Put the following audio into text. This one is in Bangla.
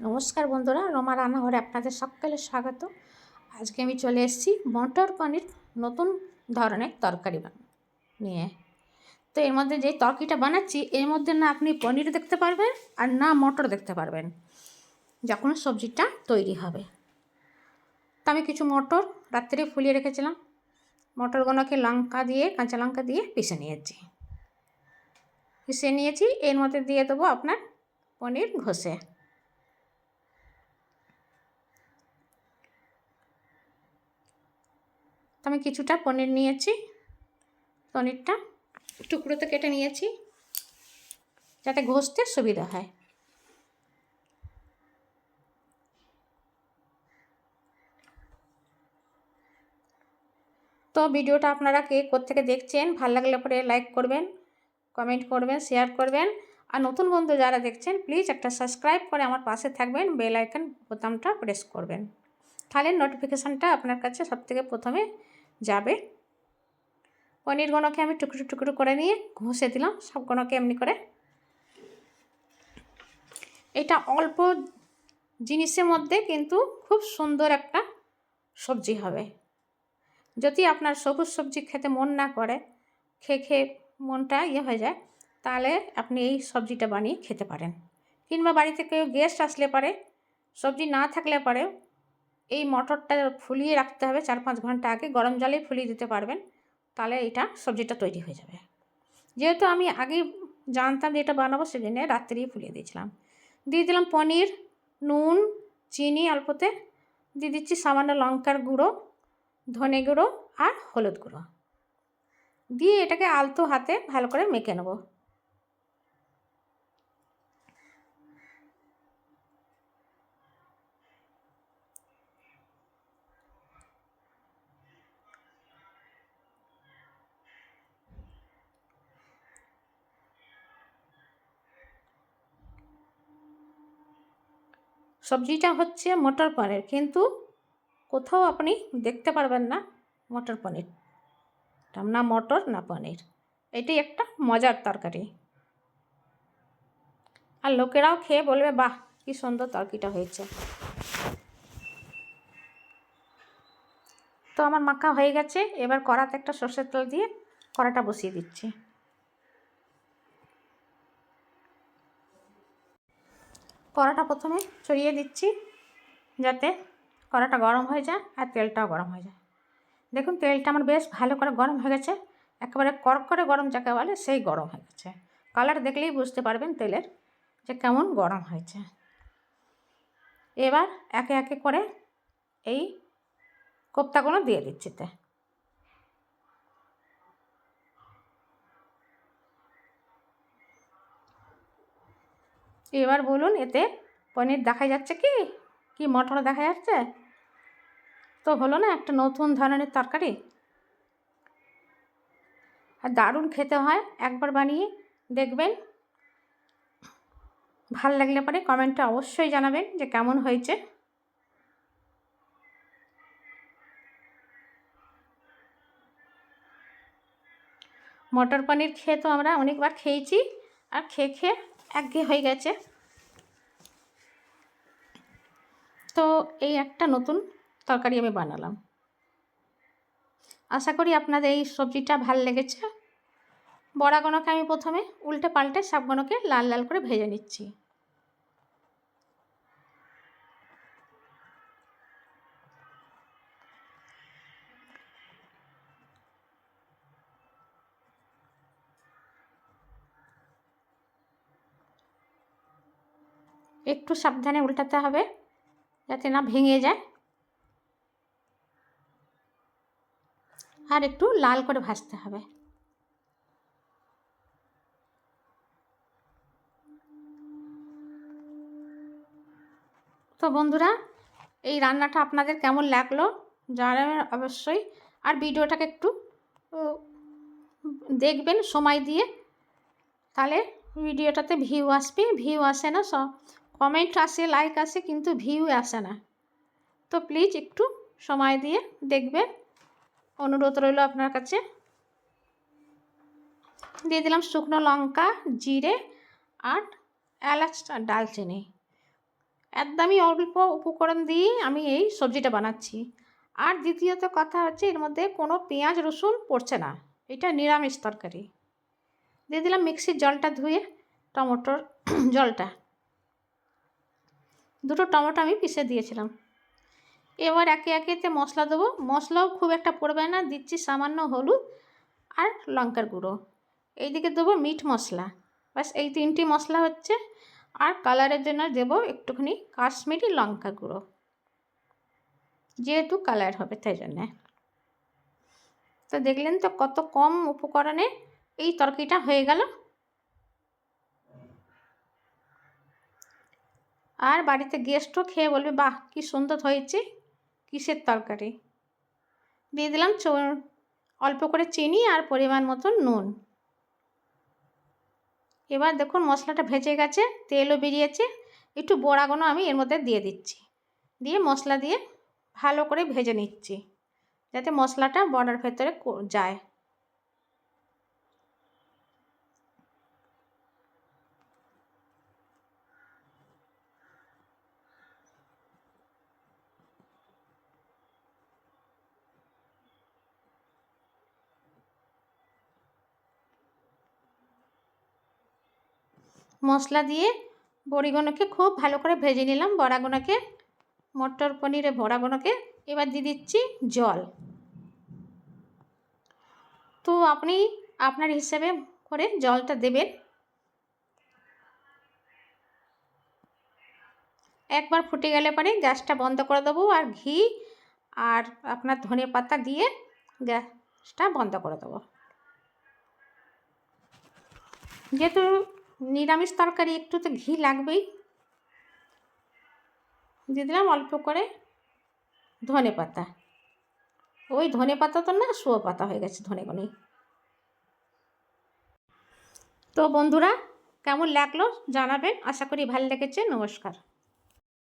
নমস্কার বন্ধুরা, রমা রান্নাঘরে আপনাদের সকলে স্বাগত। আজকে আমি চলে এসেছি মটর পনির নতুন ধরনের তরকারি নিয়ে। তো এর মধ্যে যে তরকারিটা বানাচ্ছি, এর মধ্যে না আপনি পনির দেখতে পারবেন আর না মটর দেখতে পারবেন, যখন সবজিটা তৈরি হবে। তো আমি কিছু মটর রাত্রে ফুলিয়ে রেখেছিলাম। মটরগুলোকে লঙ্কা দিয়ে, কাঁচা লঙ্কা দিয়ে পিষে নিয়েছি। পিষে নিয়েছি, এর মধ্যে দিয়ে দেবো আপনার পনির ঘষে। আমি কিছুটা পনির নিয়েছি। পনিরটা টুকরোতে কেটে নিয়েছি যাতে ঘষতে সুবিধা হয়। তো ভিডিওটা আপনারা কে থেকে দেখছেন, ভালো লাগলে পরে লাইক করবেন কমেন্ট করবেন শেয়ার করবেন। আর নতুন বন্ধু যারা দেখছেন প্লিজ একটা সাবস্ক্রাইব করে আমার পাশে থাকবেন বেল আইকন বোতামটা প্রেস করবেন। তাহলে নোটিফিকেশানটা আপনার কাছে সবথেকে প্রথমে যাবে। পনিরগুলোকে আমি টুকরো টুকরো করে নিয়ে ঘষে দিলাম সবগুলোকে এমনি করে। এটা অল্প জিনিসের মধ্যে কিন্তু খুব সুন্দর একটা সবজি হবে। যদি আপনার সবুজ সবজি খেতে মন না করে, খেয়ে খেয়ে মনটা ইয়ে হয়ে যায়, তাহলে আপনি এই সবজিটা বানিয়ে খেতে পারেন। কিংবা বাড়িতে কেউ গেস্ট আসলে পারে, সবজি না থাকলে পারে এই মটরটা ফুলিয়ে রাখতে হবে চার পাঁচ ঘণ্টা আগে। গরম জলেই ফুলিয়ে দিতে পারবেন, তাহলে এটা সবজিটা তৈরি হয়ে যাবে। যেহেতু আমি আগে জানতাম যে এটা বানাবো, সেজন্য রাত্রেই ফুলিয়ে দিয়েছিলাম। দিয়ে দিলাম পনির, নুন, চিনি অল্পতে। দিয়ে দিচ্ছি সামান্য লঙ্কার গুঁড়ো, ধনে গুঁড়ো আর হলুদ গুঁড়ো। দিয়ে এটাকে আলতো হাতে ভালো করে মেখে নেব। সবজিটা হচ্ছে মটর পনির। কিন্তু কোথাও আপনি দেখতে পারবেন না মটর পনির। না মটর, না পনির। এটি একটা মজার তরকারি। আর লোকেরাও খেয়ে বলবে, বাহ, কি সুন্দর তরকারিটা হয়েছে। তো আমার মাখা হয়ে গেছে। এবার কড়াতে একটা সর্ষের তেল দিয়ে কড়াটা বসিয়ে দিচ্ছি। কড়াটা প্রথমে ছড়িয়ে দিচ্ছি যাতে কড়াটা গরম হয়ে যায় আর তেলটাও গরম হয়ে যায়। দেখুন, তেলটা আমার বেশ ভালো করে গরম হয়ে গেছে। একেবারে করে গরম যাকে বলে সেই গরম হয়ে গেছে। কালার দেখলেই বুঝতে পারবেন তেলের যে কেমন গরম হয়েছে। এবার একে একে করে এই কোপ্তাগুলো দিয়ে দিচ্ছি তে। এবার বলুন, এতে পনির দেখা যাচ্ছে কি? কি মটর দেখা যাচ্ছে? তো হলো না একটা নতুন ধরনের তরকারি। আর দারুণ খেতে হয়, একবার বানিয়ে দেখবেন। ভালো লাগলে পরে কমেন্টে অবশ্যই জানাবেন যে কেমন হয়েছে। মটর পনির খেয়ে তো আমরা অনেকবার খেয়েছি, আর খেয়ে খেয়ে একঘেয়ে হয়ে গেছে। তো এই একটা নতুন তরকারি আমি বানালাম। আশা করি আপনাদের এই সবজিটা ভালো লেগেছে। বড়াগণকে আমি প্রথমে উল্টে পাল্টে সাবগণকে লাল লাল করে ভেজে নিচ্ছি। একটু সাবধানে উল্টাতে হবে যাতে না ভেঙে যায়। আর একটু লাল করে ভাজতে হবে। তো বন্ধুরা, এই রান্নাটা আপনাদের কেমন লাগল জানাবেন অবশ্যই। আর ভিডিওটাকে একটু দেখবেন সময় দিয়ে। তাহলে ভিডিওটাতে ভিউ আসবে ভিউ আসে না সব কমেন্ট আসে, লাইক আসে, কিন্তু ভিউ আসে না। তো প্লিজ একটু সময় দিয়ে দেখবেন। অনুরোধ রইল আপনার কাছে। দিয়ে দিলাম শুকনো লঙ্কা, জিরে আর এলাচ ডালচিনি। একদমই অল্প উপকরণ দিয়ে আমি এই সবজিটা বানাচ্ছি। আর দ্বিতীয়ত কথা হচ্ছে এর মধ্যে কোনো পেঁয়াজ, রসুন পড়ছে না। এটা নিরামিষ তরকারি। দিয়ে দিলাম মিক্সির জলটা ধুয়ে টমেটোর জলটা। দুটো টমেটো আমি পিষে দিয়েছিলাম। এবার একে একেতে মশলা দেবো। মশলাও খুব একটা পড়বে না, দিচ্ছি সামান্য হলুদ আর লঙ্কার গুঁড়ো। এইদিকে দেবো মিট মশলা। ব্যাস, এই তিনটি মশলা হচ্ছে। আর কালারের জন্য দেব একটুখানি কাশ্মীরি লঙ্কা গুঁড়ো। যেহেতু কালার হবে তাই জন্যে। তো দেখলেন তো কত কম উপকরণে এই তরকারিটা হয়ে গেল। আর বাড়িতে গেস্টও খেয়ে বলবে, বাহ, কি সুন্দর হয়েছে, কিসের তরকারি? দিয়ে দিলাম অল্প করে চিনি আর পরিমাণ মতো নুন। এবার দেখুন মশলাটা ভেজে গেছে, তেলও বেরিয়েছে, একটু বড়াগুলো আমি এর মধ্যে দিয়ে দিচ্ছি। দিয়ে মশলা দিয়ে ভালো করে ভেজে নিচ্ছি, যাতে মশলাটা বড়ার ভেতরে যায়। মশলা দিয়ে বড়িগুলোকে খুব ভালো করে ভেজে নিলাম। বড়াগুলোকে, মটর পনিরে বড়াগুলোকে। এবার দিয়ে দিচ্ছি জল। তো আপনি আপনার হিসাবে করে জলটা দেবেন। একবার ফুটে গেলে পরে গ্যাসটা বন্ধ করে দেবো আর ঘি আর আপনার ধনে পাতা দিয়ে গ্যাসটা বন্ধ করে দেবো। যেহেতু নিরামিষ তরকারি একটু তো ঘি লাগবেই। দিয়ে দিলাম অল্প করে ধনে পাতা। ওই ধনে পাতা তো না, শুয়ো পাতা হয়ে গেছে ধনে ধনেগুনি তো বন্ধুরা, কেমন লাগল জানাবেন। আশা করি ভালো লেগেছে। নমস্কার।